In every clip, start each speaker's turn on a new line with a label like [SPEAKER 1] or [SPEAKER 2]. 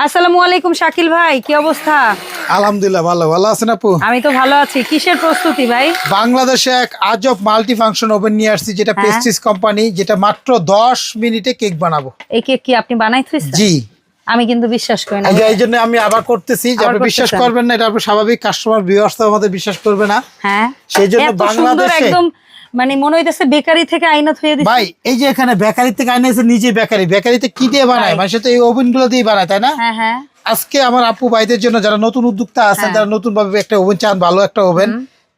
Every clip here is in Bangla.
[SPEAKER 1] আসসালামু আলাইকুম শাকিল ভাই কি অবস্থা?
[SPEAKER 2] আলহামদুলিল্লাহ ভালো। ভালো আছেন আপু?
[SPEAKER 1] আমি তো ভালো আছি। কিসের প্রস্তুতি ভাই?
[SPEAKER 2] বাংলাদেশে এক আজব মাল্টি ফাংশন ওভেন নিয়ে আসছি যেটা
[SPEAKER 1] হ্যাঁ।
[SPEAKER 2] পেস্ট্রিজ কোম্পানি যেটা মাত্র দশ মিনিটে কেক বানাবো।
[SPEAKER 1] এই কেক কি আপনি বানাইতেছেন?
[SPEAKER 2] জি।
[SPEAKER 1] আমি কিন্তু বিশ্বাস করি না।
[SPEAKER 2] এই জন্য আমি আবার করতেছি যে আপনি বিশ্বাস করবেন না এটা আপনি স্বাভাবিক কাস্টমার ভিউয়ার্স তো আমাদের বিশ্বাস করবে না।
[SPEAKER 1] হ্যাঁ।
[SPEAKER 2] সেই জন্য বাংলাদেশে-
[SPEAKER 1] একদম মানে মনে হইতেছে বেকারি থেকে আইনা থুয়ে দিচ্ছে
[SPEAKER 2] ভাই এই যে এখানে বেকারি থেকে আনে এসে নিজে বেকারি বেকারিতে কি দিয়ে বানায়. মানুষ তো এই ওভেনগুলো দিয়ে বানায় তাই না?
[SPEAKER 1] হ্যাঁ হ্যাঁ।
[SPEAKER 2] আজকে আমার আপু ভাইদের জন্য যারা নতুন উদ্যোক্তা আছেন
[SPEAKER 1] হ্যাঁ।
[SPEAKER 2] যারা নতুন ভাবে একটা ওভেন চান ভালো একটা ওভেন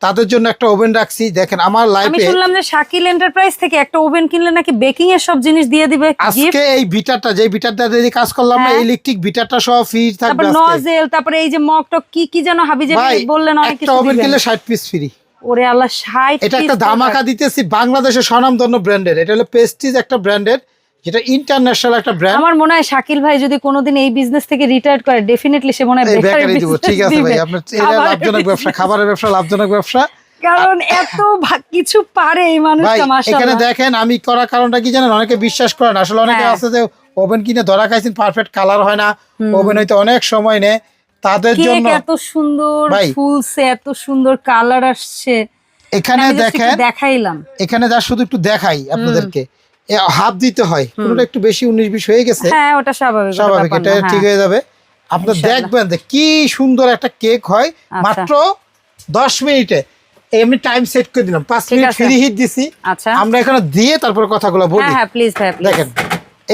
[SPEAKER 2] তাদের জন্য একটা ওভেন রাখছি। দেখেন আমার লাইফে আমি
[SPEAKER 1] শুনলাম যে শাকিল এন্টারপ্রাইজ থেকে একটা ওভেন কিনলে নাকি বেকিং এর সব জিনিস দিয়ে দিবে
[SPEAKER 2] আজকে এই বিটারটা যে বিটারটা দিয়ে কাজ করলাম না
[SPEAKER 1] হ্যাঁ।
[SPEAKER 2] ইলেকট্রিক বিটারটা সহ ফ্রি থাকবে
[SPEAKER 1] তারপর নজেল তারপরে এই যে মক টক কি কি যেন হাবি যে
[SPEAKER 2] ভাই
[SPEAKER 1] বললেন অনেক কিছু
[SPEAKER 2] একটা
[SPEAKER 1] ওভেন
[SPEAKER 2] কিনলে ষাট পিস ফ্রি
[SPEAKER 1] ওরে আল্লাহ 60
[SPEAKER 2] এটা একটা ধামাকা দিতেছি বাংলাদেশের স্বনামধন্য ব্র্যান্ডের। এটা হলো পেস্টিজ একটা ব্র্যান্ডের যেটা ইন্টারন্যাশনাল একটা ব্র্যান্ড
[SPEAKER 1] আমার মনে হয় শাকিল ভাই যদি কোনোদিন এই বিজনেস থেকে রিটায়ার করে ডেফিনেটলি সে মনে হয় বেকারি
[SPEAKER 2] দিব ঠিক আছে ভাই আপনার এটা লাভজনক ব্যবসা খাবারের ব্যবসা লাভজনক ব্যবসা।
[SPEAKER 1] কারণ এত কিছু পারে এই মানুষটা
[SPEAKER 2] এখানে দেখেন আমি করার কারণটা কি জানেন? অনেকে বিশ্বাস করেন আসলে অনেকে
[SPEAKER 1] হ্যাঁ।
[SPEAKER 2] আছে যে ওভেন কিনে ধরা খাইছেন পারফেক্ট কালার হয় না। ওভেন হইতে অনেক সময় নেয়। তাদের জন্য
[SPEAKER 1] এত সুন্দর ফুলছে এত সুন্দর কালার আসছে।
[SPEAKER 2] এখানে দেখেন
[SPEAKER 1] দেখাইলাম।
[SPEAKER 2] এখানে যা শুধু একটু দেখাই আপনাদেরকে। হাফ দিতে হয় কোনোটা একটু বেশি উনিশ বিশ হয়ে গেছে।
[SPEAKER 1] হ্যাঁ ওটা স্বাভাবিক
[SPEAKER 2] স্বাভাবিক এটা ঠিক
[SPEAKER 1] হ্যাঁ।
[SPEAKER 2] হয়ে যাবে। আপনার দেখবেন যে কি সুন্দর একটা কেক হয়।
[SPEAKER 1] আচ্ছা।
[SPEAKER 2] মাত্র দশ মিনিটে। এমনি টাইম সেট করে দিলাম। পাঁচ মিনিট। ফ্রি হিট দিছি।
[SPEAKER 1] আচ্ছা।
[SPEAKER 2] আমরা এখানে দিয়ে তারপর কথাগুলো বলি।
[SPEAKER 1] হ্যাঁ হ্যাঁ প্লিজ ভাই
[SPEAKER 2] দেখেন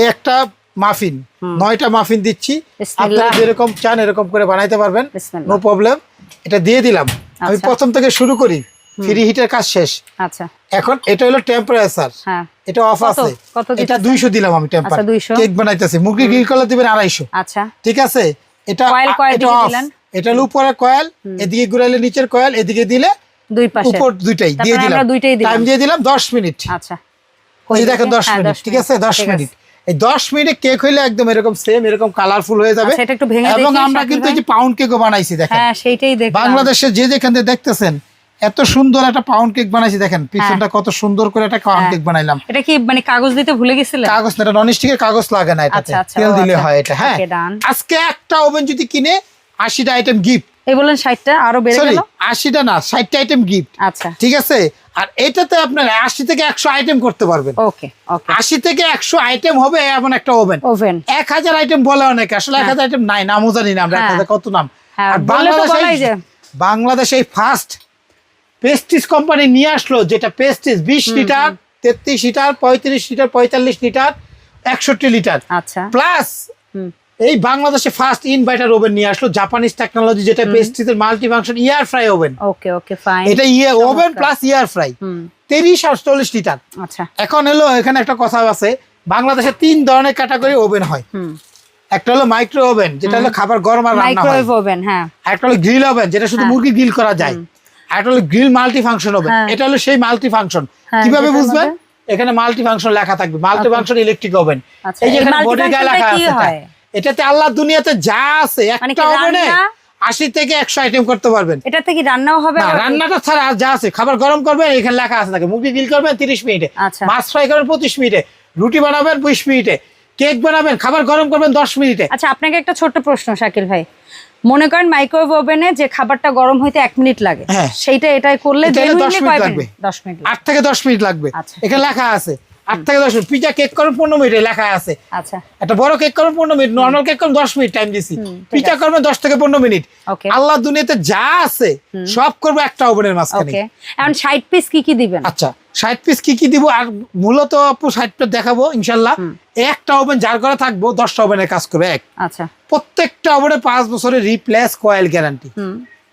[SPEAKER 2] এই একটা মাফিন। নয়টা মাফিন দিচ্ছি। আপনারা যেরকম চান এরকম করে বানাইতে পারবেন। No problem. এটা দিয়ে দিলাম। আমি
[SPEAKER 1] আচ্ছা।
[SPEAKER 2] প্রথম থেকে শুরু করি। ফ্রি হিটের কাজ শেষ।
[SPEAKER 1] আচ্ছা।
[SPEAKER 2] এখন এটা হলো টেম্পারেচার।
[SPEAKER 1] হ্যাঁ।
[SPEAKER 2] এটা অফ আছে। এটা
[SPEAKER 1] দিতেছেন?
[SPEAKER 2] দুইশো দিলাম আমি টেম্পার
[SPEAKER 1] আচ্ছা, 200
[SPEAKER 2] কেক বানাইতেছি। মুরগি গ্রিল করলে দিবেন আড়াইশো।
[SPEAKER 1] আচ্ছা।
[SPEAKER 2] ঠিক আছে? এটা এটা।
[SPEAKER 1] দিলেন?
[SPEAKER 2] এটা হলো উপরে কয়েল এদিকে ঘুরাইলে নিচের কয়েল এদিকে দিলে
[SPEAKER 1] দুই পাশে।
[SPEAKER 2] উপর দুইটাই। দিয়ে দিলাম। টাইম দিয়ে দিলাম দশ মিনিট।
[SPEAKER 1] আচ্ছা।
[SPEAKER 2] ওই দেখেন দশ
[SPEAKER 1] হ্যাঁ,
[SPEAKER 2] মিনিট। ঠিক আছে? দশ
[SPEAKER 1] ঠিক
[SPEAKER 2] মিনিট। এই দশ মিনিটে কেক হইলে একদম এরকম সেম এরকম কালারফুল হয়ে যাবে।
[SPEAKER 1] আচ্ছা, একটু ভেঙে
[SPEAKER 2] এবং আমরা কিন্তু এই যে পাউন্ড কেকও বানাইছি দেখেন।
[SPEAKER 1] হ্যাঁ সেইটাই দেখলাম।
[SPEAKER 2] বাংলাদেশে যে যেখান থেকে দেখতেছেন এত সুন্দর একটা পাউন্ড কেক বানাইছি দেখেন পিছনটা কত সুন্দর করে একটা পাউন্ড
[SPEAKER 1] হ্যাঁ।
[SPEAKER 2] কেক বানাইলাম।
[SPEAKER 1] এটা কি মানে কাগজ দিতে ভুলে গেছিলেন
[SPEAKER 2] কাগজ না এটা নন স্টিকের কাগজ লাগে না এটাতে।
[SPEAKER 1] আচ্ছা, আচ্ছা,
[SPEAKER 2] তেল দিলে। হয় এটা হ্যাঁ। আজকে একটা ওভেন যদি কিনে আশিটা আইটেম গিফট
[SPEAKER 1] এই বলেন ষাটটা আরও বেড়ে গেল?
[SPEAKER 2] আশিটা না ষাটটা আইটেম গিফট
[SPEAKER 1] আচ্ছা।
[SPEAKER 2] ঠিক আছে? আর এটাতে আপনার আশি থেকে একশো আইটেম করতে পারবেন।
[SPEAKER 1] ওকে
[SPEAKER 2] আশি থেকে একশো আইটেম হবে এমন একটা ওভেন
[SPEAKER 1] ওভেন
[SPEAKER 2] এক হাজার আইটেম বলে অনেকে আসলে এক হাজার আইটেম নাই নামও জানি না আমরা
[SPEAKER 1] হ্যাঁ।
[SPEAKER 2] কত নাম।
[SPEAKER 1] হ্যাঁ,
[SPEAKER 2] আর বাংলাদেশে বাংলাদেশে ফার্স্ট পেস্টিস কোম্পানি নিয়ে আসলো যেটা পেস্টিস বিশ লিটার তেত্রিশ লিটার পঁয়ত্রিশ লিটার পঁয়তাল্লিশ লিটার একষট্টি লিটার।
[SPEAKER 1] আচ্ছা।
[SPEAKER 2] প্লাস। এই বাংলাদেশে ফার্স্ট ইনভার্টার ওভেন নিয়ে আসলো জাপানিজ টেকনোলজি যেটা পেস্টিসের multi function air fryer oven
[SPEAKER 1] okay okay fine
[SPEAKER 2] এটা ইয়ে ওভেন প্লাস ইয়ার ফ্রাই
[SPEAKER 1] হুম।
[SPEAKER 2] তিরিশ আর চল্লিশ লিটার
[SPEAKER 1] আচ্ছা।
[SPEAKER 2] এখন হলো এখানে একটা কথা আছে বাংলাদেশে তিন ধরনের ক্যাটাগরি ওভেন হয়। একটা হলো মাইক্রো ওভেন যেটা হলো খাবার গরম আর রান্না হয়।
[SPEAKER 1] ওভেন হ্যাঁ।
[SPEAKER 2] আর একটা হলো গ্রিল ওভেন যেটা শুধু মুরগি গ্রিল করা যায়। একটা হলো গ্রিল মাল্টি ফাংশন ওভেন
[SPEAKER 1] হ্যাঁ।
[SPEAKER 2] এটা হলো সেই মাল্টি ফাংশন
[SPEAKER 1] হ্যাঁ,
[SPEAKER 2] কীভাবে
[SPEAKER 1] যেটার
[SPEAKER 2] বুঝবেন? এখানে মাল্টি ফাংশন লেখা থাকবে। মাল্টি ফাংশন ইলেকট্রিক ওভেন এই যে এখানে বডির গায়ে লেখা আছে।
[SPEAKER 1] হয়?
[SPEAKER 2] এটাতে আল্লাহ দুনিয়াতে যা আছে
[SPEAKER 1] মানে
[SPEAKER 2] একটা
[SPEAKER 1] কি
[SPEAKER 2] ওভেনে
[SPEAKER 1] রান্না?
[SPEAKER 2] আশি থেকে একশো আইটেম করতে পারবেন
[SPEAKER 1] এটাতে কি রান্নাও হবে
[SPEAKER 2] রান্নাটা ছাড়া যা আছে খাবার গরম করবেন এখানে লেখা আছে থাকে মুরগি গ্রিল করবেন তিরিশ মিনিটে
[SPEAKER 1] আচ্ছা।
[SPEAKER 2] মাছ ফ্রাই করবেন পঁচিশ মিনিটে রুটি বানাবেন বিশ মিনিটে কেক বানাবেন খাবার গরম করবেন দশ মিনিটে
[SPEAKER 1] আচ্ছা আপনাকে একটা ছোট্ট প্রশ্ন শাকিল ভাই মনে করেন মাইক্রোওয়েভ ওভেনে যে খাবারটা গরম হইতে এক মিনিট লাগে
[SPEAKER 2] হ্যাঁ।
[SPEAKER 1] সেইটা এটাই করলে
[SPEAKER 2] এটা হলে
[SPEAKER 1] genuinely
[SPEAKER 2] 10 মিনিট লাগবে।
[SPEAKER 1] দশ মিনিট লাগবে।
[SPEAKER 2] আট থেকে দশ মিনিট লাগবে
[SPEAKER 1] আচ্ছা।
[SPEAKER 2] এখানে লেখা আছে আট থেকে দশ মিনিট। পিজা কেক করবেন পনেরো মিনিটে লেখা আছে।
[SPEAKER 1] আচ্ছা।
[SPEAKER 2] একটা বড় কেক করবেন পনেরো মিনিট নর্মাল কেক করবেন দশ মিনিট টাইম দিছি। পিজা করবেন দশ থেকে পনেরো মিনিট। আল্লাহ দুনিয়াতে যা আছে সব করব একটা ওভেনের মাঝখানে।
[SPEAKER 1] এখন ষাট পিস কি কি দিবেন?
[SPEAKER 2] আচ্ছা ষাট পিস কি কি দিব? আর মূলত আপু ষাট পিস দেখাবো ইনশাল্লাহ। একটা ওভেন যার করে থাকব দশটা ওভেনের কাজ করবে এক।
[SPEAKER 1] আচ্ছা।
[SPEAKER 2] প্রত্যেকটা ওভেনে পাঁচ বছরের replace coil guarantee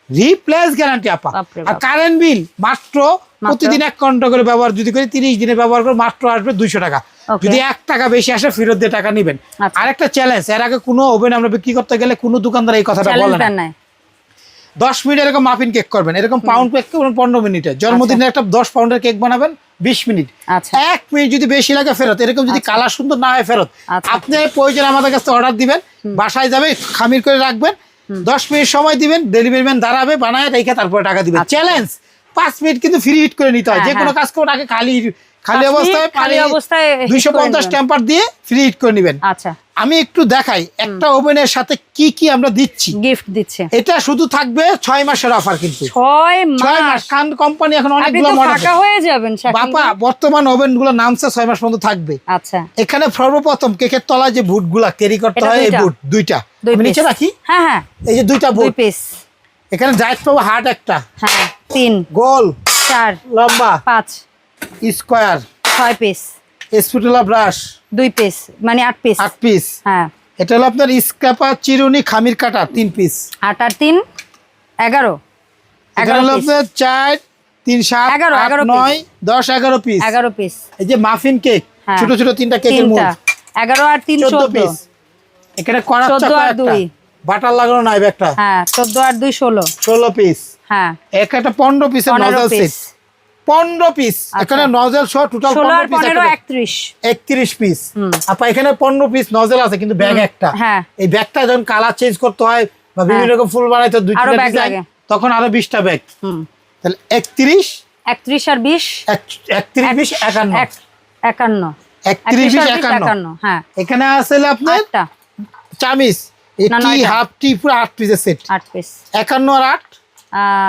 [SPEAKER 2] replace guarantee আপা। আর কারেন্ট বিল মাত্র প্রতিদিন এক ঘণ্টা করে ব্যবহার যদি করি তিরিশ দিনে ব্যবহার করে মাত্র আসবে দুইশো টাকা। যদি এক টাকা বেশি আসে ফেরত দিয়ে টাকা নিবেন।
[SPEAKER 1] আচ্ছা।
[SPEAKER 2] আর একটা চ্যালেঞ্জ এর আগে কোনো ওভেন আমরা বিক্রি করতে গেলে কোনো দোকানদার এই কথাটা বলে না। দশ মিনিট এরকম মাফিন কেক করবেন। এরকম পাউন্ড কেক করবেন পনেরো মিনিটে। জন্মদিনের একটা দশ পাউন্ডের কেক বানাবেন বিশ মিনিট।
[SPEAKER 1] আচ্ছা।
[SPEAKER 2] এক মিনিট যদি বেশি লাগে ফেরত। এরকম যদি কালার সুন্দর না হয় ফেরত।
[SPEAKER 1] আচ্ছা।
[SPEAKER 2] আপনি প্রয়োজন আমাদের কাছে অর্ডার দিবেন বাসায় যাবে খামির করে রাখবেন। দশ মিনিট সময় দিবেন ডেলিভারি ম্যান দাঁড়াবে বানায় রেখে তারপরে টাকা দিবেন।
[SPEAKER 1] আচ্ছা।
[SPEAKER 2] চ্যালেঞ্জ পাঁচ মিনিট কিন্তু ফ্রি হিট করে নিতে হয়।
[SPEAKER 1] হ্যাঁ,
[SPEAKER 2] যে কোনো
[SPEAKER 1] হ্যাঁ।
[SPEAKER 2] কাজ করুন আগে খালি খালি অবস্থায়
[SPEAKER 1] খালি অবস্থায়
[SPEAKER 2] দুইশো পঞ্চাশ। টেম্পার দিয়ে ফ্রি হিট করে নিবেন।
[SPEAKER 1] আচ্ছা।
[SPEAKER 2] আমি একটু দেখাই একটা ওভেনের সাথে কি কি আমরা দিচ্ছি?
[SPEAKER 1] গিফট দিচ্ছে।
[SPEAKER 2] এটা শুধু থাকবে ছয় মাসের অফার কিন্তু।
[SPEAKER 1] ছয়
[SPEAKER 2] ছয় মাস।
[SPEAKER 1] মাস।
[SPEAKER 2] কান কোম্পানি এখন অনেকগুলো
[SPEAKER 1] ফাঁকা হয়ে যাবেন
[SPEAKER 2] বাপা বর্তমান ওভেনগুলো নামছে ছয় মাস পর্যন্ত থাকবে।
[SPEAKER 1] আচ্ছা।
[SPEAKER 2] এখানে সর্বপ্রথম কেকের তলায় যে বুটগুলা ক্যারি করতে হয় এই। বুট দুইটা। নিচে রাখি?
[SPEAKER 1] হ্যাঁ হ্যাঁ।
[SPEAKER 2] এই যে দুইটা
[SPEAKER 1] দুই
[SPEAKER 2] বুট।
[SPEAKER 1] পিস
[SPEAKER 2] এখানে জায়দ পাবো হার্ট একটা।
[SPEAKER 1] হ্যাঁ তিন
[SPEAKER 2] গোল
[SPEAKER 1] চার
[SPEAKER 2] লম্বা
[SPEAKER 1] পাঁচ
[SPEAKER 2] স্কোয়ার
[SPEAKER 1] ছয় পিস
[SPEAKER 2] স্পুটুলা ব্রাশ
[SPEAKER 1] দুই পিস মানে আট পিস
[SPEAKER 2] আট পিস
[SPEAKER 1] হ্যাঁ।
[SPEAKER 2] এটা হলো আপনার স্ক্রাপা চিরুনি খামির কাটা তিন পিস
[SPEAKER 1] আট আর তিন এগারো। এগারো
[SPEAKER 2] হলো আপনার চার তিন সাত
[SPEAKER 1] এগারো, এগারো
[SPEAKER 2] নয় দশ এগারো পিস
[SPEAKER 1] এগারো পিস
[SPEAKER 2] এই যে মাফিন কেক
[SPEAKER 1] হ্যাঁ।
[SPEAKER 2] ছোট ছোট তিনটা কেকের
[SPEAKER 1] এগারো আর তিন
[SPEAKER 2] চোদ্দ পিস এখানে
[SPEAKER 1] আর
[SPEAKER 2] একটা
[SPEAKER 1] দুই।
[SPEAKER 2] বাটার লাগানো নাই একটা
[SPEAKER 1] হ্যাঁ চোদ্দ আর দুই ষোলো।
[SPEAKER 2] ষোলো পিস
[SPEAKER 1] হ্যাঁ।
[SPEAKER 2] এক একটা পনেরো পিসের নজল সেট
[SPEAKER 1] পিস
[SPEAKER 2] পনেরো পিস এখানে নজল সহ টোটাল
[SPEAKER 1] ষোলো আর
[SPEAKER 2] পনেরো
[SPEAKER 1] পনেরো
[SPEAKER 2] পিস
[SPEAKER 1] একত্রিশ।
[SPEAKER 2] একত্রিশ পিস
[SPEAKER 1] হুম।
[SPEAKER 2] আপা এখানে পনেরো পিস নজল আছে কিন্তু ব্যাগ একটা।
[SPEAKER 1] হ্যাঁ।
[SPEAKER 2] এই ব্যাগটা যখন কালার চেঞ্জ করতে হয় বা বিভিন্ন রকম ফুল বানাইতে হয়, দুই তিনটা design,
[SPEAKER 1] লাগে।
[SPEAKER 2] তখন আরও বিশটা ব্যাগ
[SPEAKER 1] হুম।
[SPEAKER 2] তাহলে একত্রিশ?
[SPEAKER 1] একত্রিশ আর বিশ?
[SPEAKER 2] একত্রিশ বিশ একান্ন।
[SPEAKER 1] এক- একান্ন।
[SPEAKER 2] একত্রিশ বিশ
[SPEAKER 1] আর বিশ
[SPEAKER 2] একান্ন।
[SPEAKER 1] একান্ন হ্যাঁ।
[SPEAKER 2] এখানে আসলে আপনার? চামিস এই
[SPEAKER 1] না,
[SPEAKER 2] টি
[SPEAKER 1] নয়টা।
[SPEAKER 2] হাফ টি পুরো আট পিসের সেট
[SPEAKER 1] আট পিস
[SPEAKER 2] একান্ন আর আট?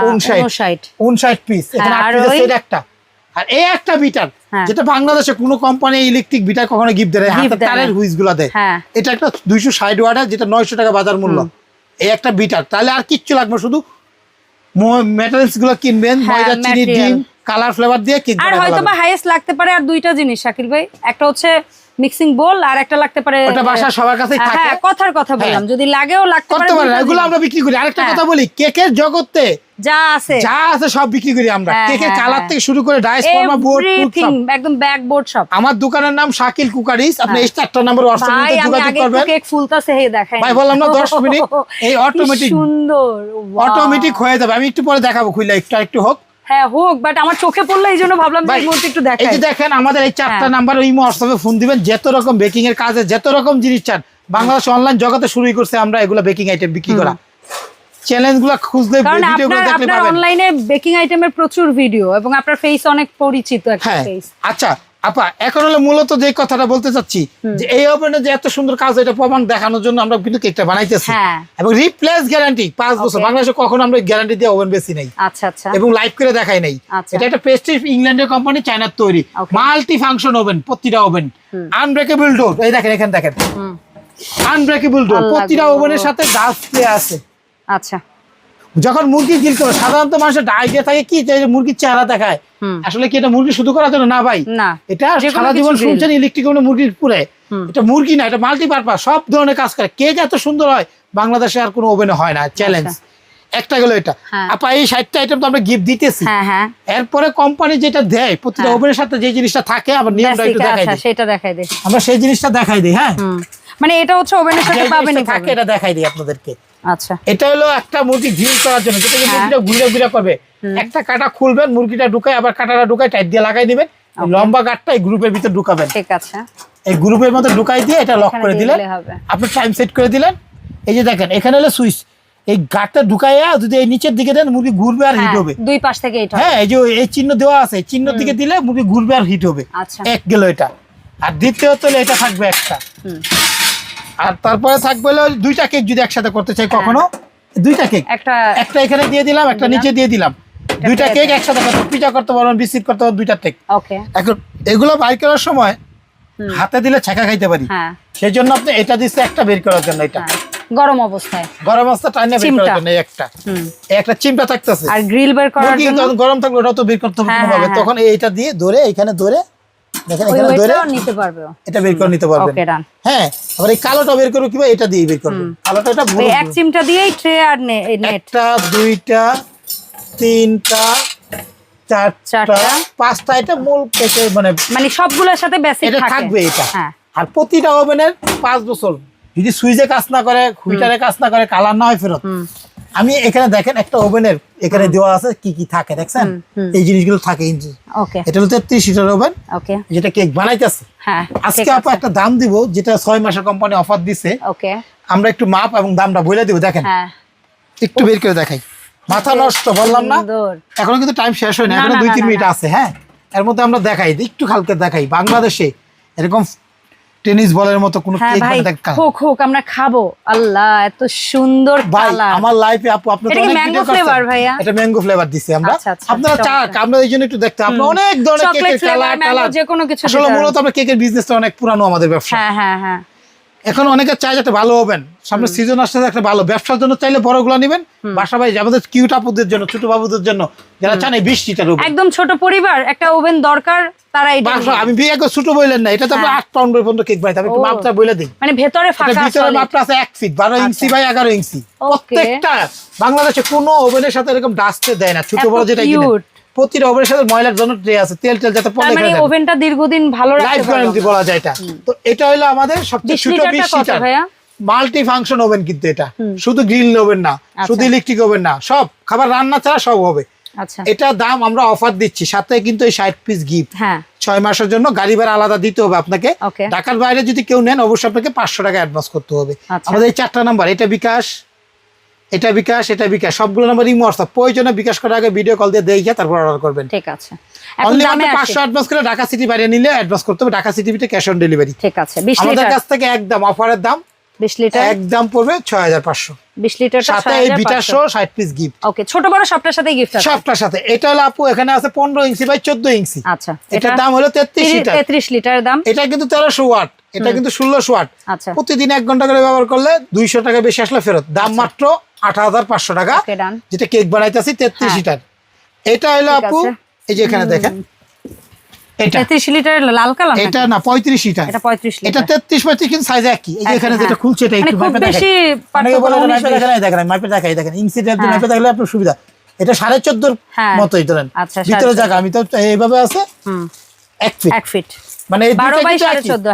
[SPEAKER 2] উনষাট।
[SPEAKER 1] উনষাট।
[SPEAKER 2] উনষাট পিস এখানে
[SPEAKER 1] হ্যাঁ,
[SPEAKER 2] আট পিসের সেট একটা। আর এই একটা বিটার
[SPEAKER 1] হ্যাঁ।
[SPEAKER 2] যেটা বাংলাদেশে কোনো কোম্পানি ইলেকট্রিক বিটার কখনো গিফট দেয় হাতে তারের হুইসগুলা দেয়।
[SPEAKER 1] হ্যাঁ।
[SPEAKER 2] এটা একটা দুইশো ষাট ওয়াটার যেটা নয়শো টাকা বাজার মূল্য। এই একটা বিটার তাহলে আর কিচ্ছু লাগবে শুধু মেটারিয়ালসগুলো কিনবেন ময়দা চিনি ডিম কালার ফ্লেভার দিয়ে কেক
[SPEAKER 1] আর হয়তো বা হাইয়েস্ট লাগতে পারে আর দুইটা জিনিস শাকিল ভাই। একটা হচ্ছে মিক্সিং বোল আর একটা লাগতে পারে
[SPEAKER 2] ওটা বাসা সবার কাছেই থাকে।
[SPEAKER 1] হ্যাঁ কথার কথা বললাম।
[SPEAKER 2] হ্যাঁ।
[SPEAKER 1] যদি লাগেও লাগতে পারে
[SPEAKER 2] এগুলো আমরা বিক্রি করি। আরেকটা
[SPEAKER 1] হ্যাঁ।
[SPEAKER 2] কথা বলি কেকের জগতে
[SPEAKER 1] যা আছে।
[SPEAKER 2] যা আছে সব বিক্রি করি আমরা।
[SPEAKER 1] হ্যাঁ,
[SPEAKER 2] কেকের
[SPEAKER 1] হ্যাঁ,
[SPEAKER 2] কালার
[SPEAKER 1] হ্যাঁ।
[SPEAKER 2] থেকে শুরু করে ডাইস ফর্মা বোর্ড
[SPEAKER 1] এভরিথিং একদম ব্যাক বোর্ড সব।
[SPEAKER 2] আমার দোকানের নাম শাকিল কুকারিস। আপনি এই চারটা নাম্বার
[SPEAKER 1] হ্যাঁ। ভাই
[SPEAKER 2] হোয়াটসঅ্যাপে যোগাযোগ করবেন।
[SPEAKER 1] কেক ফুলতাছে হে দেখাই
[SPEAKER 2] ভাই বললাম না 10 মিনিট, এই automatic-
[SPEAKER 1] সুন্দর
[SPEAKER 2] অটোমেটিক হয়ে যাবে। আমি একটু পরে দেখাবো খুললে একটু একটু হোক।
[SPEAKER 1] হ্যাঁ হোক বাট আমার চোখে পড়ল এই জন্য ভাবলাম যে এই মুহূর্তে একটু
[SPEAKER 2] এই যে দেখেন আমাদের এই চারটা
[SPEAKER 1] হ্যাঁ।
[SPEAKER 2] নাম্বার ওই হোয়াটসঅ্যাপে ফোন দিবেন যত রকম বেকিং এর কাজে যত রকম জিনিস চান। বাংলাদেশ অনলাইন জগতে শুরুই করছে আমরা এগুলা বেকিং আইটেম বিক্রি করা। খুঁজলে ভিডিওগুলো
[SPEAKER 1] আপনার অনলাইনে বেকিং আইটেমের প্রচুর ভিডিও এবং আপনার ফেস অনেক পরিচিত একটা
[SPEAKER 2] হ্যাঁ।
[SPEAKER 1] ফেস
[SPEAKER 2] আচ্ছা আপা এখন হলো মূলত যে কথাটা বলতে চাচ্ছি যে এই ওভেনে যে এত সুন্দর কাজ এটা প্রমাণ দেখানোর জন্য আমরা কিন্তু কেকটা বানাইতেছি।
[SPEAKER 1] হ্যাঁ।
[SPEAKER 2] এবং রিপ্লেস গ্যারান্টি পাঁচ বছর। বাংলাদেশে কখনো আমরা গ্যারান্টি দিয়ে ওভেন বেশি নাই।
[SPEAKER 1] আচ্ছা আচ্ছা।
[SPEAKER 2] এবং লাইভ করে দেখাই নাই।
[SPEAKER 1] আচ্ছা।
[SPEAKER 2] এটা একটা প্রেস্টিজ ইংল্যান্ডের কোম্পানি চায়নার তৈরি। মাল্টি ফাংশন ওভেন প্রতিটা ওভেন আনব্রেকেবল ডোর এই দেখেন এখানে দেখেন। আনব্রেকেবল ডোর প্রতিটা ওভেনের সাথে ডাস্ট প্লে আছে।
[SPEAKER 1] আচ্ছা।
[SPEAKER 2] যখন মুরগি গিল করে সাধারণত মানুষের আইডিয়া থাকে কি মুরগির চেহারা দেখায়। আসলে কি এটা মুরগি শুধু করার জন্য? না ভাই। এটা সারা জীবন শুনছেন ইলেকট্রিক মুরগির পুরে। এটা মুরগি না এটা মাল্টিপারপাস সব ধরনের কাজ করে। কেক এত সুন্দর হয় বাংলাদেশে আর কোনো ওভেনে হয় না চ্যালেঞ্জ একটা গেল এটা।
[SPEAKER 1] হ্যাঁ।
[SPEAKER 2] আপা এই ষাটটা আইটেম তো আমরা গিফট দিতেছি।
[SPEAKER 1] হ্যাঁ হ্যাঁ।
[SPEAKER 2] এরপরে কোম্পানি যেটা দেয় প্রতিটা। ওভেনের সাথে যে জিনিসটা থাকে আবার নিয়মটা একটু দেখাই
[SPEAKER 1] আচ্ছা
[SPEAKER 2] দিই।
[SPEAKER 1] সেটা দেখাই দে
[SPEAKER 2] আমরা সেই জিনিসটা দেখাই দিই হ্যাঁ?
[SPEAKER 1] মানে এটা হচ্ছে ওভেনের সাথে পাবেনই
[SPEAKER 2] থাকে এটা দেখাই দিই আপনাদেরকে।
[SPEAKER 1] আচ্ছা।
[SPEAKER 2] এটা হলো একটা মুরগি গ্রিল করার জন্য যেটা
[SPEAKER 1] হ্যাঁ।
[SPEAKER 2] মুরগিটা ঘুরে ঘুরে করবে। একটা কাটা খুলবেন মুরগিটা ঢুকাই আবার কাটাটা ঢুকায় টাইট দিয়ে লাগাই দিবেন। লম্বা গাঠটা এই গ্রুপের ভিতর ঢুকাবেন।
[SPEAKER 1] ঠিক আছে।
[SPEAKER 2] এই গ্রুপের মধ্যে ঢুকাই দিয়ে এটা লক করে দিলেন। আপনি টাইম সেট করে দিলেন। এই যে দেখেন এখানে হলো সুইচ। এই গাঠটা ঢুকাইয়া যদি এই নিচের দিকে দেন মুরগি ঘুরবে আর হিট
[SPEAKER 1] হ্যাঁ,
[SPEAKER 2] হবে।
[SPEAKER 1] দুই পাশ থেকে এটা
[SPEAKER 2] হ্যাঁ এই যে এই চিহ্ন দেওয়া আছে চিহ্ন দিকে দিলে মুরগি ঘুরবে আর হিট হবে।
[SPEAKER 1] আচ্ছা।
[SPEAKER 2] এক গেল এটা। আর দ্বিতীয়ত এটা থাকবে একটা। আর তারপরে থাকবে হলো দুইটা কেক যদি একসাথে করতে চাই কখনো? দুইটা কেক
[SPEAKER 1] একটা
[SPEAKER 2] একটা এখানে দিয়ে দিলাম একটা নিচে দিয়ে দিলাম। দুইটা কেক একসাথে করতে করতে পারবেন বিস্কিট করতে পারবেন দুইটা কেক এখন এগুলো বাই করার সময় হাতে দিলে ছাকা খাইতে পারি।
[SPEAKER 1] হ্যাঁ।
[SPEAKER 2] সেই জন্য আপনি এটা দিচ্ছে একটা বের করার জন্য এটা।
[SPEAKER 1] হ্যাঁ। গরম অবস্থায়।
[SPEAKER 2] গরম অবস্থা টাইনে বের। করার জন্য একটা। একটা চিমটা থাকতেছে।
[SPEAKER 1] আর গ্রিল বের করার জন্য
[SPEAKER 2] গরম থাকবে ওটাও তো বের করতে হবে
[SPEAKER 1] হ্যাঁ, হ্যাঁ,
[SPEAKER 2] তখন এইটা দিয়ে ধরে এখানে ধরে দেখেন এখানে ধরে
[SPEAKER 1] নিতে পারবে
[SPEAKER 2] এটা বের করে নিতে পারবেন।
[SPEAKER 1] ওকে ডান।
[SPEAKER 2] হ্যাঁ আবার এই কালোটা বের করব কিবা এটা দিয়ে বের করবেন। কালোটা এটা
[SPEAKER 1] ওই এক চিমটা দিয়েই ট্রে আর নেট।
[SPEAKER 2] একটা দুইটা তিনটা চারটা
[SPEAKER 1] চারটা।
[SPEAKER 2] পাঁচটা এটা মূল মানে
[SPEAKER 1] মানে সবগুলোর সাথে বেসিক
[SPEAKER 2] এটা থাকবে এটা।
[SPEAKER 1] হ্যাঁ।
[SPEAKER 2] আর প্রতিটা ওভেনের পাঁচ বছর। যদি সুইচে কাজ না করে হুইটারে কাজ না করে কালার না হয় ফেরত। আমি এখানে দেখেন একটা ওভেনের এখানে দেওয়া আছে কি কি থাকে দেখছেন? এই জিনিসগুলো থাকে ইঞ্চি।
[SPEAKER 1] ওকে।
[SPEAKER 2] এটা হলো তেত্রিশ লিটার ওভেন
[SPEAKER 1] ওকে।
[SPEAKER 2] যেটা কেক বানাইতেছে।
[SPEAKER 1] হ্যাঁ
[SPEAKER 2] আজকে আপা একটা দাম দিব যেটা ছয় মাসের কোম্পানি অফার দিছে।
[SPEAKER 1] ওকে।
[SPEAKER 2] আমরা একটু মাপ এবং দামটা বলে দিব দেখেন।
[SPEAKER 1] হ্যাঁ।
[SPEAKER 2] একটু বের করে দেখাই। মাথা নষ্ট বললাম না। এখনও কিন্তু টাইম শেষ হয়নি এখনও
[SPEAKER 1] না,
[SPEAKER 2] দুই
[SPEAKER 1] না,
[SPEAKER 2] তিন
[SPEAKER 1] না,
[SPEAKER 2] মিনিট আছে হ্যাঁ? এর মধ্যে আমরা দেখাই একটু হালকা দেখাই বাংলাদেশে এরকম টেনিস বলের মতো কোনো
[SPEAKER 1] হ্যাঁ
[SPEAKER 2] কেক বানাতে কা-
[SPEAKER 1] হোক হোক আমরা খাব। আল্লাহ এত সুন্দর কালার
[SPEAKER 2] আমার লাইফে আপু আপনি তো অনেক
[SPEAKER 1] mango
[SPEAKER 2] ভিডিও
[SPEAKER 1] ভাইয়া?
[SPEAKER 2] এটা ম্যাঙ্গো ফ্লেভার দিছি আমরা।
[SPEAKER 1] আচ্ছা, আচ্ছা,
[SPEAKER 2] আপনারা চা আমরা এইজন্য একটু দেখতে। আপনি অনেক ধরনের কেকের কালার কালার
[SPEAKER 1] যে কোনো কিছু
[SPEAKER 2] আসলে মূলত আমরা কেকের বিজনেসটা অনেক পুরানো আমাদের ব্যবসা।
[SPEAKER 1] হ্যাঁ হ্যাঁ হ্যাঁ।
[SPEAKER 2] এখন অনেকে চায় যাতে ভালো হবেন। সামনে সিজন আসছে একটা ভালো। ব্যবসার জন্য চাইলে বড়গুলো নেবেন। বাসা ভাই আমাদের কিউট আপুদের জন্য ছোট বাবুদের জন্য যারা চান এই বিশ লিটার
[SPEAKER 1] একদম ছোট পরিবার একটা ওভেন দরকার তারা এটা
[SPEAKER 2] আমি বিয়ে ছোট বললেন না এটা তো আমরা
[SPEAKER 1] হ্যাঁ।
[SPEAKER 2] আট পাউন্ড পর্যন্ত কেক আমি মাপটা বলে দিই।
[SPEAKER 1] মানে ভেতরে
[SPEAKER 2] এটা
[SPEAKER 1] ফাঁকা
[SPEAKER 2] ভিতরে মাপটা আছে এক ফিট বারো ইঞ্চি বাই এগারো ইঞ্চি। প্রত্যেকটা বাংলাদেশে কোনো ওভেনের সাথে এরকম ডাস্টে দেয় না ছোট বড় যেটা। প্রতিটা ওভেনের সাথে ময়লার জন্য ট্রে আছে তেল টেল যাতে পড়ে
[SPEAKER 1] মানে ওভেনটা দীর্ঘদিন ভালো
[SPEAKER 2] লাইফ
[SPEAKER 1] রাখতে
[SPEAKER 2] গ্যারান্টি
[SPEAKER 1] পারব
[SPEAKER 2] বলা যায় এটা। তো এটা হলো আমাদের সবচেয়ে ছোট
[SPEAKER 1] লিটারটা
[SPEAKER 2] বিশ
[SPEAKER 1] কত
[SPEAKER 2] লিটার মাল্টি ফাংশন ওভেন কিন্তু এটা। শুধু গ্রিল ওভেন না শুধু ইলেকট্রিক ওভেন না সব। খাবার রান্না ছাড়া সব হবে।
[SPEAKER 1] আচ্ছা।
[SPEAKER 2] এটা দাম আমরা অফার দিচ্ছি। সাথে কিন্তু এই ষাট পিস গিফট
[SPEAKER 1] হ্যাঁ।
[SPEAKER 2] ছয় মাসের জন্য গাড়ি ভাড়া আলাদা দিতে হবে আপনাকে. ঢাকার বাইরে যদি কেউ নেন অবশ্যই আপনাকে পাঁচশো টাকা অ্যাডভান্স করতে হবে।
[SPEAKER 1] আচ্ছা।
[SPEAKER 2] আমাদের এই চারটা নাম্বার এটা বিকাশ এটা বিকাশ এটা বিকাশ। সবগুলো নাম্বার ইমো হোয়াটসঅ্যাপ প্রয়োজনে বিকাশ করার আগে ভিডিও কল দিয়ে দেখে তারপর অর্ডার করবেন।
[SPEAKER 1] ঠিক আছে। এখন
[SPEAKER 2] অনলি
[SPEAKER 1] দামে আসি।
[SPEAKER 2] পাঁচশো অ্যাডভান্স করে ঢাকা সিটি বাইরে নিলে অ্যাডভান্স করতে হবে। ঢাকা সিটিতে ক্যাশ অন ডেলিভারি
[SPEAKER 1] ঠিক আছে। 20
[SPEAKER 2] আমাদের
[SPEAKER 1] লিটার।
[SPEAKER 2] কাছ থেকে একদম অফারের দাম।
[SPEAKER 1] 20 লিটার?
[SPEAKER 2] একদম পড়বে ছয় হাজার পাঁচশো।
[SPEAKER 1] 20 লিটারটা
[SPEAKER 2] সাথে এই বিটাশো ষাট পিস গিফট
[SPEAKER 1] ওকে ছোট বড় সবটার সাথে গিফট আছে?
[SPEAKER 2] সবটার সাথে। এটা হলো আপু এখানে আছে পনেরো ইঞ্চি বাই চোদ্দ ইঞ্চি।
[SPEAKER 1] আচ্ছা
[SPEAKER 2] এটার দাম হলো তেত্রিশ লিটার।
[SPEAKER 1] 33 লিটার দাম।
[SPEAKER 2] এটা কিন্তু তেরোশো ওয়াট। এটা কিন্তু ষোলোশো ওয়াট
[SPEAKER 1] আচ্ছা।
[SPEAKER 2] প্রতিদিন এক ঘণ্টা করে ব্যবহার করলে দুইশো টাকা বেশি আসলে ফেরত। দাম মাত্র আট হাজার পাঁচশো টাকা। যেটা কেক বানাইতেছি তেত্রিশ
[SPEAKER 1] হ্যাঁ।
[SPEAKER 2] লিটার। এটা হলো আপু এই যে এখানে দেখেন। এটা।
[SPEAKER 1] 33 লিটার লাল কালার
[SPEAKER 2] এটা না পঁয়ত্রিশ লিটার।
[SPEAKER 1] এটা 35
[SPEAKER 2] এটা
[SPEAKER 1] লিটার
[SPEAKER 2] তেত্রিশ পঁয়ত্রিশ কিন্তু সাইজ একই। এই এখানে যেটা
[SPEAKER 1] হ্যাঁ।
[SPEAKER 2] খুলছে এটা
[SPEAKER 1] মানে
[SPEAKER 2] একটু মাপে দেখেন অনেকে বলে
[SPEAKER 1] পার্থক্য
[SPEAKER 2] মাপে দেখেন দেখেন মাপে দেখাই দেখেন। ইঞ্চিডেন্ট
[SPEAKER 1] হ্যাঁ।
[SPEAKER 2] মাপে দেখলে আপনার সুবিধা। এটা। মতোই ধরেন।
[SPEAKER 1] আচ্ছা,
[SPEAKER 2] ভিতরে জায়গা আমি তো এইভাবে আছে।
[SPEAKER 1] হুম।
[SPEAKER 2] ফিট
[SPEAKER 1] এক ফিট
[SPEAKER 2] মানে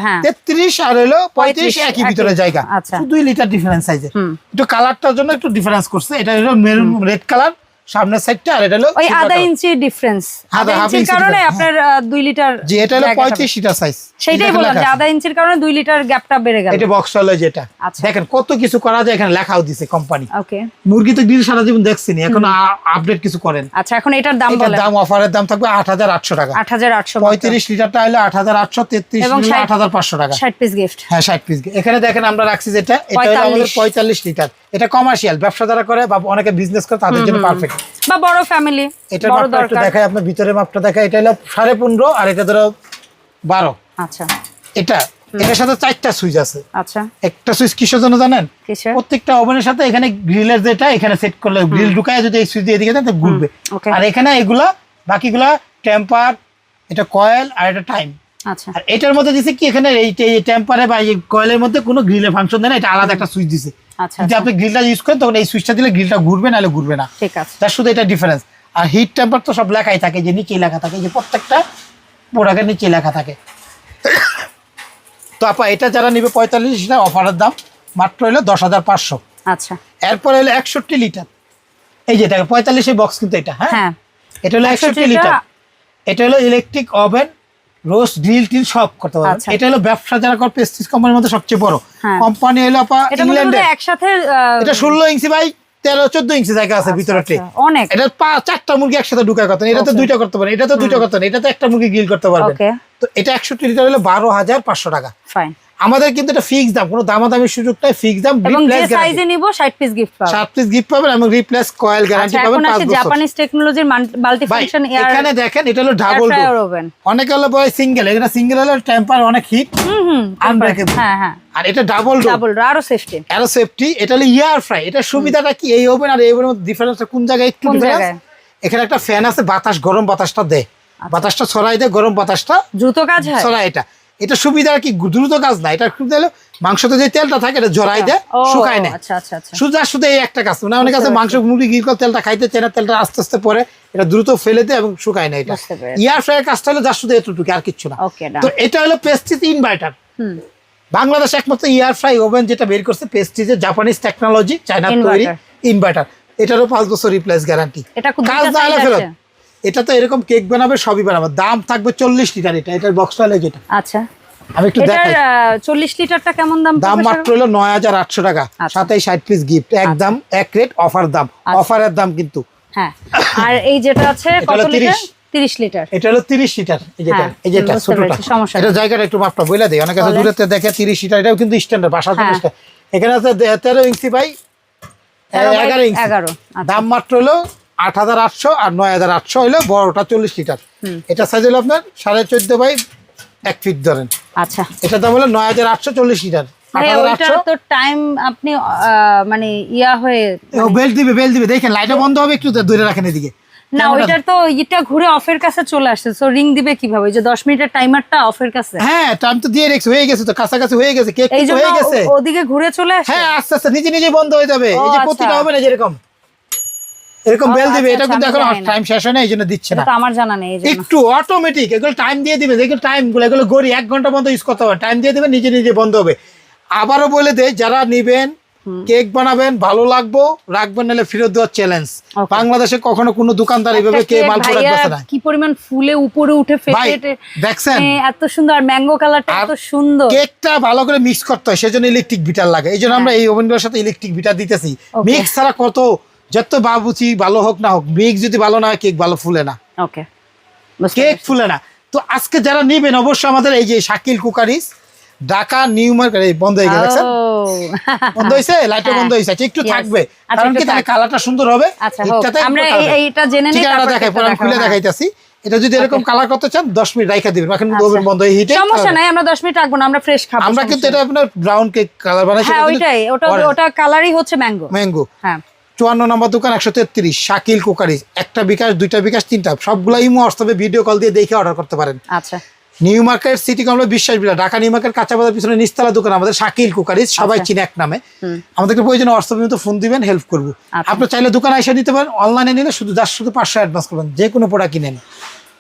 [SPEAKER 1] হ্যাঁ।
[SPEAKER 2] তেত্রিশ আর হলো পঁয়ত্রিশ একই ভিতরে জায়গা।
[SPEAKER 1] আচ্ছা।
[SPEAKER 2] দুই লিটার ডিফারেন্স সাইজে একটু কালারটার জন্য একটু ডিফারেন্স করছে। এটা হলো মেরুন রেড কালার সামনের সাইডটা আর এটা হলো
[SPEAKER 1] ওই আধা ইঞ্চি ডিফারেন্স
[SPEAKER 2] আধা-
[SPEAKER 1] আধা ইঞ্চির কারণে আপনার আহ, দুই লিটার
[SPEAKER 2] জি এটা হলো
[SPEAKER 1] জায়গা পাবে।
[SPEAKER 2] পঁয়ত্রিশ লিটার সাইজ
[SPEAKER 1] সেইটাই বললাম যে আধা ইঞ্চির কারণে দুই লিটার গ্যাপটা বেড়ে গেল।
[SPEAKER 2] এটা বক্স হলো যেটা।
[SPEAKER 1] আচ্ছা।
[SPEAKER 2] দেখেন কত কিছু করা যায় এখানে লেখাও দিছে কোম্পানি
[SPEAKER 1] ওকে
[SPEAKER 2] মুরগি তো গ্রিল সারা জীবন দেখছিনি এখন আপডেট কিছু করেন।
[SPEAKER 1] আচ্ছা এখন এটার দাম
[SPEAKER 2] এটার
[SPEAKER 1] বলেন।
[SPEAKER 2] দাম অফারের দাম থাকবে আট হাজার আটশো টাকা।
[SPEAKER 1] আট হাজার আটশো
[SPEAKER 2] পঁয়ত্রিশ লিটারটা হলো আট হাজার আটশো তেত্রিশ
[SPEAKER 1] এবং ষাট-
[SPEAKER 2] আট হাজার পাঁচশো টাকা।
[SPEAKER 1] ষাট পিস গিফট
[SPEAKER 2] হ্যাঁ ষাট পিস এখানে দেখেন আমরা রাখছি যেটা এটা হলো আমাদের
[SPEAKER 1] 45
[SPEAKER 2] পঁয়তাল্লিশ লিটার। এটা কমার্শিয়াল ব্যবসা যারা করে বা অনেকে বিজনেস করে তাদের জন্য পারফেক্ট
[SPEAKER 1] বা বড় ফ্যামিলি
[SPEAKER 2] এটার
[SPEAKER 1] বড়
[SPEAKER 2] মাপটা একটু
[SPEAKER 1] দরকার।
[SPEAKER 2] দেখাই আপনার ভিতরে মাপটা দেখাই। এটা হলো সাড়ে পনেরো আর এটা ধরো বারো।
[SPEAKER 1] আচ্ছা।
[SPEAKER 2] এটা এটার সাথে চারটা সুইচ আছে।
[SPEAKER 1] আচ্ছা।
[SPEAKER 2] একটা সুইচ কিসের জন্য জানেন?
[SPEAKER 1] কিসের?
[SPEAKER 2] প্রত্যেকটা ওভেনের সাথে এখানে গ্রিলের যেটা এখানে সেট করলে গ্রিল ঢুকায় যদি এই সুইচ দিয়ে দিকে দেন তো ঘুরবে। আর এখানে এগুলা বাকিগুলা টেম্পার এটা কয়েল আর এটা টাইম
[SPEAKER 1] আচ্ছা।
[SPEAKER 2] আর এটার মধ্যে দিছে কি এখানে এই টেম্পারে বা এই কয়েলের মধ্যে কোনো গ্রিলের ফাংশন দেয় না এটা আলাদা একটা সুইচ দিছে। যদি আপনি গ্রিলটা ইউজ করেন তখন এই সুইচটা দিলে গ্রিলটা ঘুরবে নাহলে ঘুরবে না।
[SPEAKER 1] ঠিক আছে।
[SPEAKER 2] তার শুধু এটা ডিফারেন্স আর হিট টেম্পার তো সব লেখাই থাকে যে নিচে লেখা থাকে যে প্রত্যেকটা প্রোডাক্টের নিচে লেখা থাকে। তো আপা এটা যারা নিবে পঁয়তাল্লিশ লিটার অফারের দাম মাত্র হলো দশ হাজার পাঁচশো।
[SPEAKER 1] আচ্ছা।
[SPEAKER 2] এরপর হলো একষট্টি লিটার। এই যে দেখো পঁয়তাল্লিশের বক্স কিন্তু এটা হ্যাঁ?
[SPEAKER 1] হ্যাঁ।
[SPEAKER 2] এটা হলো
[SPEAKER 1] 61
[SPEAKER 2] একষট্টি লিটার। এটা হলো electric oven roast grill till সব করতে পারবেন
[SPEAKER 1] আচ্ছা।
[SPEAKER 2] এটা হলো ব্যবসা যারা করে কোম্পানির মধ্যে সবচেয়ে বড়।
[SPEAKER 1] হ্যাঁ।
[SPEAKER 2] কোম্পানি হলো আপা ইংল্যান্ডে
[SPEAKER 1] একসাথে
[SPEAKER 2] এটা ষোলো ইঞ্চি বাই তেরো চোদ্দ ইঞ্চি জায়গা আছে ভিতরে ট্রে
[SPEAKER 1] আচ্ছা, অনেক।
[SPEAKER 2] এটা চারটা মুরগি একসাথে ঢুকা করতেন এটা তো দুইটা করতে পারেন এটা তো দুইটা করতে পারেন এটা তো একটা মুরগি গ্রিল করতে পারবেন। তো এটা একশো লিটার হলো বারো হাজার পাঁচশো টাকা।
[SPEAKER 1] ফাইন
[SPEAKER 2] আমাদের কিন্তু এটা ফিক্স দাম কোনো দামাদামির সুযোগ নাই ফিক্স দাম
[SPEAKER 1] এবং যে
[SPEAKER 2] রিপ্লেস
[SPEAKER 1] সাইজে নিব 60 পিস গিফট পাবো।
[SPEAKER 2] সাত পিস গিফট পাবেন এবং রিপ্লেস কয়েল গ্যারান্টি পাবেন পাঁচ
[SPEAKER 1] আছে
[SPEAKER 2] বছর।
[SPEAKER 1] জাপানিজ টেকনোলজির মাল্টি ফাংশন এয়ার
[SPEAKER 2] এখানে দেখেন এটা হলো ডাবল ডোর অনেকে হলো বলে সিঙ্গেল এটা সিঙ্গেল হলো টেম্পার অনেক হিট
[SPEAKER 1] হুম হুম
[SPEAKER 2] আনব্রেকেবল
[SPEAKER 1] হ্যাঁ হ্যাঁ।
[SPEAKER 2] আর এটা ডাবল ডোর
[SPEAKER 1] ডাবল আরও সেফটি
[SPEAKER 2] এরো সেফটি এটা হলো ইয়ার ফ্রাই এটা সুবিধাটা কি? এই ওভেন আর এই ওভেনের মধ্যে ডিফারেন্স কোন জায়গায় একটু ডিফারেন্স? এখানে একটা ফ্যান আছে বাতাস গরম বাতাসটা দেয়
[SPEAKER 1] আচ্ছা।
[SPEAKER 2] বাতাসটা ছড়াই দেয় গরম বাতাসটা
[SPEAKER 1] দ্রুত কাজ হয়?
[SPEAKER 2] ছড়ায় এটা। এটা সুবিধা কি? দ্রুত কাজ না। এটা সুবিধা হলো মাংসতে যে তেলটা থাকে এটা জড়াই দেয় শুকায় না
[SPEAKER 1] আচ্ছা আচ্ছা আচ্ছা।
[SPEAKER 2] শুধু শুধু এই একটা কাজ। মানে অনেক আছে মাংস মুরগি গির তেলটা খাইতে চায় না তেলটা আস্তে আস্তে পরে এটা দ্রুত ফেলে দেয় এবং শুকায় না এটা। ইয়ার ফ্রাই কাজটা হলো যার শুধু এতটুকু আর কিচ্ছু না। তো এটা হলো পেস্টিস ইনভার্টার বাংলাদেশ একমাত্র ইয়ার ফ্রাই ওভেন যেটা বের করছে পেস্টিজের জাপানিজ টেকনোলজি চায়না. তৈরি ইনভার্টার এটারও পাঁচ বছর রিপ্লেস গ্যারান্টি
[SPEAKER 1] এটা
[SPEAKER 2] কাজ না হলে ফেরত? এটা তো এরকম কেক বানাবে সবই বানাবে। দাম থাকবে চল্লিশ লিটার এটা এটার বক্স হলে যেটা
[SPEAKER 1] আচ্ছা।
[SPEAKER 2] আমি একটু দেখাই।
[SPEAKER 1] চল্লিশ লিটারটা কেমন দাম
[SPEAKER 2] দাম মাত্র হলো টাকা।
[SPEAKER 1] আচ্ছা।
[SPEAKER 2] সাথে ষাট পিস গিফট একদম এক রেট অফার দাম। অফারের দাম কিন্তু।
[SPEAKER 1] হ্যাঁ। আর এই যেটা আছে
[SPEAKER 2] এটা
[SPEAKER 1] কত
[SPEAKER 2] হলো
[SPEAKER 1] লিটার?
[SPEAKER 2] তিরিশ।
[SPEAKER 1] তিরিশ লিটার।
[SPEAKER 2] এটা হলো তিরিশ লিটার এই যেটা
[SPEAKER 1] হ্যাঁ,
[SPEAKER 2] এই যেটা ছোটটা। এটা জায়গাটা একটু মাপটা বলে দেয় অনেক আছে দূরেতে দেখে তিরিশ লিটার এটাও কিন্তু স্ট্যান্ডার্ড বাসা
[SPEAKER 1] হ্যাঁ।
[SPEAKER 2] এখানে আছে ইঞ্চি বাই ইঞ্চি।
[SPEAKER 1] আচ্ছা।
[SPEAKER 2] দাম মাত্র হলো আট হাজার আটশো আর নয় হাজার আটশো হলো বড়টা চল্লিশ লিটার। এটা সাইজ হলো আপনার সাড়ে চোদ্দ বাই এক ফিট ধরেন।
[SPEAKER 1] আচ্ছা।
[SPEAKER 2] এটা দাম হলো নয় হাজার আটশো চল্লিশ লিটার।
[SPEAKER 1] তো টাইম আপনি মানে ইয়া হয়ে
[SPEAKER 2] বেল দিবে বেল দিবে। দেখেন লাইটটা বন্ধ হবে একটু দূরে রাখেন এদিকে।
[SPEAKER 1] না ওইটার তো ইটা ঘুরে অফের কাছে চলে আসছে সো রিং দিবে কীভাবে? যে দশ মিনিটের টাইমারটা অফের কাছে।
[SPEAKER 2] হ্যাঁ টাইম তো দিয়ে রেখেছে হয়ে গেছে তো কাছাকাছি হয়ে গেছে কেক হয়ে গেছে।
[SPEAKER 1] ওদিকে ঘুরে চলে আসে
[SPEAKER 2] হ্যাঁ আস্তে আস্তে নিজে নিজে বন্ধ হয়ে যাবে। এই যে
[SPEAKER 1] আচ্ছা।
[SPEAKER 2] প্রতিটা হবে না যেরকম। এরকম বেল দিবে এটা কিন্তু এখন। টাইম শেষ হয় না এই জন্য দিচ্ছে না।
[SPEAKER 1] আমার জানা নেই
[SPEAKER 2] একটু অটোমেটিক এগুলো টাইম দিয়ে দিবে যেগুলো টাইমগুলো এগুলো গড়ি এক ঘণ্টা বন্ধ ইউজ করতে হবে। টাইম দিয়ে দিবে নিজে নিজে বন্ধ হবে। আবারও বলে দেয় যারা নিবেন কেক বানাবেন ভালো লাগবো রাখবেন নাহলে ফেরত দেওয়ার চ্যালেঞ্জ বাংলাদেশে কখনো কোনো দোকানদার এইভাবে কে মাল
[SPEAKER 1] ভাইয়া
[SPEAKER 2] বেচে না
[SPEAKER 1] কি পরিমাণ ফুলে উপরে উঠে ফেটে
[SPEAKER 2] দেখছেন?
[SPEAKER 1] এত সুন্দর ম্যাঙ্গো কালারটা এত সুন্দর।
[SPEAKER 2] কেকটা ভালো করে মিক্স করতে হয় সেজন্য ইলেকট্রিক বিটার লাগে। এই জন্য আমরা এই ওভেনগুলোর সাথে ইলেকট্রিক বিটার দিতেছি। মিক্স ছাড়া কত যত বাবুচি ভালো হোক না হোক মিক্স যদি ভালো না হয় কেক ভালো ফুলে না।
[SPEAKER 1] ওকে
[SPEAKER 2] কেক ফুলে না। তো আজকে যারা নিবেন অবশ্যই আমাদের এই যে Shakil cookeries Dhaka new market এই বন্ধ হয়ে গেছে দেখছেন? বন্ধ হয়েছে লাইটটা। বন্ধ আচ্ছা, একটু থাকবে।
[SPEAKER 1] আচ্ছা,
[SPEAKER 2] কারণ কি তাহলে কালারটা সুন্দর হবে।
[SPEAKER 1] আচ্ছা। আমরা। এইটা জেনে নিই,
[SPEAKER 2] দেখাই পরে খুলে। দেখাইতেছি। এটা যদি এরকম কালার করতে চান দশ মিনিট রাইখা দিবেন। এখন ওভেন বন্ধ হয়ে হিটে
[SPEAKER 1] সমস্যা নাই আমরা দশ মিনিট রাখব না আমরা ফ্রেশ খাব
[SPEAKER 2] আমরা কিন্তু এটা আপনার ব্রাউন কেক কালার বানাইছি
[SPEAKER 1] হ্যাঁ ওইটাই ওটা ওটা কালারই হচ্ছে ম্যাঙ্গো
[SPEAKER 2] ম্যাঙ্গো
[SPEAKER 1] হ্যাঁ।
[SPEAKER 2] চুয়ান্ন নম্বর দোকান একশো তেত্রিশ শাকিল কুকারি। একটা বিকাশ দুইটা বিকাশ তিনটা। সবগুলো ইমো হোয়াটসঅ্যাপে ভিডিও কল দিয়ে দেখে অর্ডার করতে পারেন।
[SPEAKER 1] আচ্ছা।
[SPEAKER 2] নিউ মার্কেট সিটি কমপ্লেক্স বিশ্বাস বিলা ঢাকা নিউ মার্কেট কাঁচা বাজার পিছনে নিস্তালা দোকান আমাদের শাকিল সবাই
[SPEAKER 1] আচ্ছা।
[SPEAKER 2] চিনে এক নামে। আমাদেরকে প্রয়োজন হোয়াটসঅ্যাপে মতো ফোন দিবেন হেল্প করব।
[SPEAKER 1] আচ্ছা।
[SPEAKER 2] আপনি চাইলে দোকানে এসে নিতে পারেন অনলাইনে নিলে শুধু জাস্ট শুধু পাঁচশো অ্যাডভান্স করবেন যে কোনো প্রোডাক্ট কিনেন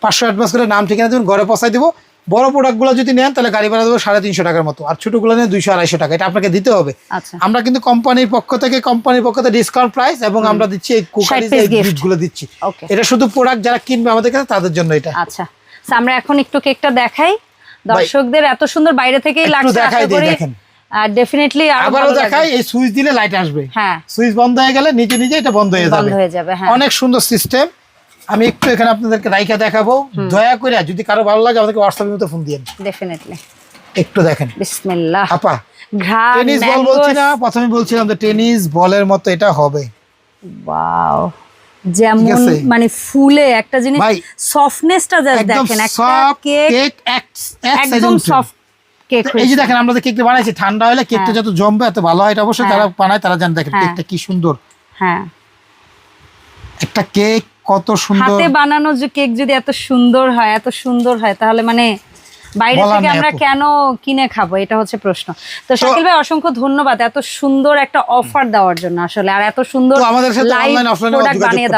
[SPEAKER 2] পাঁচশো অ্যাডভান্স করে নাম ঠিকানা দেবেন ঘরে পৌঁছাই দেবো। বড় প্রোডাক্টগুলো যদি নেন তাহলে গাড়ি ভাড়া দেবো সাড়ে তিনশো টাকার মতো। আর ছোটোগুলো নিয়ে দুইশো আড়াইশো টাকা। এটা আপনাকে দিতে হবে।
[SPEAKER 1] আচ্ছা।
[SPEAKER 2] আমরা কিন্তু কোম্পানির পক্ষ থেকে কোম্পানির পক্ষ থেকে ডিসকাউন্ট প্রাইস এবং আমরা দিচ্ছি এই কুকারি
[SPEAKER 1] piece gift।
[SPEAKER 2] গুলো দিচ্ছি। এটা শুধু প্রোডাক্ট যারা কিনবে আমাদের কাছে তাদের জন্য এটা।
[SPEAKER 1] আচ্ছা। আমরা এখন একটু কেকটা দেখাই। দর্শকদের এত সুন্দর বাইরে থেকেই
[SPEAKER 2] একটু
[SPEAKER 1] লাগছে
[SPEAKER 2] দেখাই দেখেন।
[SPEAKER 1] ডেফিনেটলি আরও
[SPEAKER 2] আবারও দেখাই এই সুইচ দিলে লাইট আসবে।
[SPEAKER 1] হ্যাঁ।
[SPEAKER 2] সুইচ বন্ধ হয়ে গেলে নিজে নিজে এটা বন্ধ হয়ে
[SPEAKER 1] বন্ধ
[SPEAKER 2] যাবে।
[SPEAKER 1] হয়ে যাবে হ্যাঁ।
[SPEAKER 2] অনেক সুন্দর সিস্টেম আমি একটু এখানে আপনাদেরকে রাইখা দেখাবো। দয়া করে যদি কারও ভালো লাগে আমাদেরকে হোয়াটসঅ্যাপের মতো ফোন দিয়ে
[SPEAKER 1] ডেফিনেটলি
[SPEAKER 2] একটু দেখেন।
[SPEAKER 1] বিসমিল্লাহ।
[SPEAKER 2] আপা টেনিস বল বলছি না প্রথমে বলছিলাম যে টেনিস বলের মতো এটা হবে।
[SPEAKER 1] ওয়াও। যেমন মানে ফুলে একটা জিনিস
[SPEAKER 2] ভাই,
[SPEAKER 1] সফটনেসটা জাস্ট দেখেন একটা কেক
[SPEAKER 2] কেক এক এক
[SPEAKER 1] একদম সফট
[SPEAKER 2] এই যে দেখেন আমরা যে কেকটা বানাইছি ঠান্ডা হলে কেকটা যত জমবে এত ভালো হয়। এটা অবশ্যই
[SPEAKER 1] হ্যাঁ।
[SPEAKER 2] যারা বানায় তারা জান দেখেন
[SPEAKER 1] হ্যাঁ।
[SPEAKER 2] কেকটা কি সুন্দর।
[SPEAKER 1] হ্যাঁ।
[SPEAKER 2] একটা কেক কত সুন্দর
[SPEAKER 1] হাতে বানানো যে কেক যদি এত সুন্দর হয় এত সুন্দর হয় তাহলে মানে বাইরে থেকে আমরা কেন কিনে খাব? এটা হচ্ছে প্রশ্ন। তো শাকিল ভাই অসংখ্য ধন্যবাদ এত সুন্দর একটা অফার দেওয়ার জন্য আসলে আর এত সুন্দর লাইভ প্রোডাক্ট বানিয়ে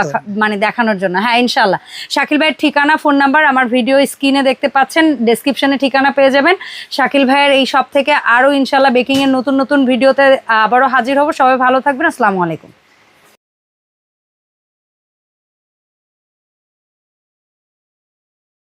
[SPEAKER 1] মানে দেখানোর জন্য। হ্যাঁ ইনশাল্লাহ শাকিল ভাইয়ের ঠিকানা ফোন নাম্বার আমার ভিডিও স্ক্রিনে দেখতে পাচ্ছেন ডেসক্রিপশনে ঠিকানা পেয়ে যাবেন। শাকিল ভাইয়ের এই সব থেকে আরও ইনশাল্লাহ বেকিং এর নতুন নতুন ভিডিওতে আবারও হাজির হব। সবাই ভালো থাকবেন আসসালামু আলাইকুম।